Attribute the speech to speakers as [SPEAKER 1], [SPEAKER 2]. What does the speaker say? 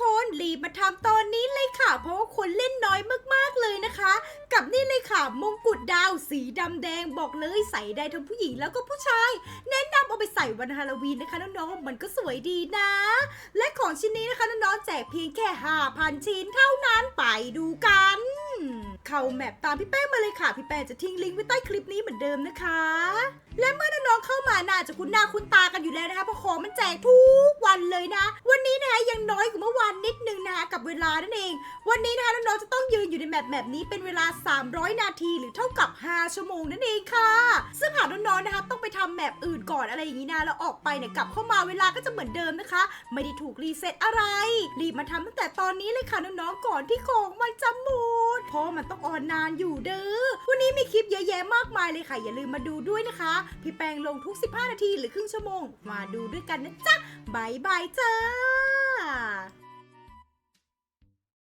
[SPEAKER 1] คนรีบมาทำตอนนี้เลยค่ะ เพราะว่าคนเล่นน้อยมากๆเลยนะคะ กับนี่เลยค่ะมงกุฎดาวสีดำแดงบอกเลยใส่ได้ทั้งผู้หญิงแล้วก็ผู้ชาย แนะนำเอาไปใส่วันฮาโลวีนนะคะน้องๆมันก็สวยดีนะ และของชิ้นนี้นะคะน้องๆแจกเพียงแค่ 5,000 ชิ้นเท่านั้นไปดูกันเข้าแมปตามพี่แป้งมาเลยค่ะ พี่แป้งจะทิ้งลิงก์ไว้ใต้คลิปนี้เหมือนเดิมนะคะ และเมื่อน้องๆเข้ามาน่าจะคุ้นหน้าคุ้นตากันอยู่แล้วนะคะเพราะของมันแจกทุกวันเลยนะ วันนี้ น้อยกว่าเมื่อวานนิดนึงนะคะกับเวลานั่นเอง วันนี้นะคะน้องๆจะต้องยืนอยู่ในแมปแบบนี้เป็นเวลา 300 นาทีหรือเท่ากับ 5 ชั่วโมงนั่นเองค่ะ ซึ่งหากน้องๆนะคะต้องไปทำแมปอื่นก่อนอะไรอย่างนี้นะแล้วออกไปเนี่ยกลับเข้ามาเวลาก็จะเหมือนเดิมนะคะ ไม่ได้ถูกรีเซ็ตอะไร รีบมาทำตั้งแต่ตอนนี้เลยค่ะน้องๆก่อนที่ของมันจะหมดเพราะมันต้องออนนานอยู่เด้อวันนี้มีคลิปเยอะแยะมากมายเลยค่ะ อย่าลืมมาดูด้วยนะคะ พี่แปงลงทุก 15 นาทีหรือครึ่งชั่วโมง มาดูด้วยกันนะจ๊ะบายบายจ้า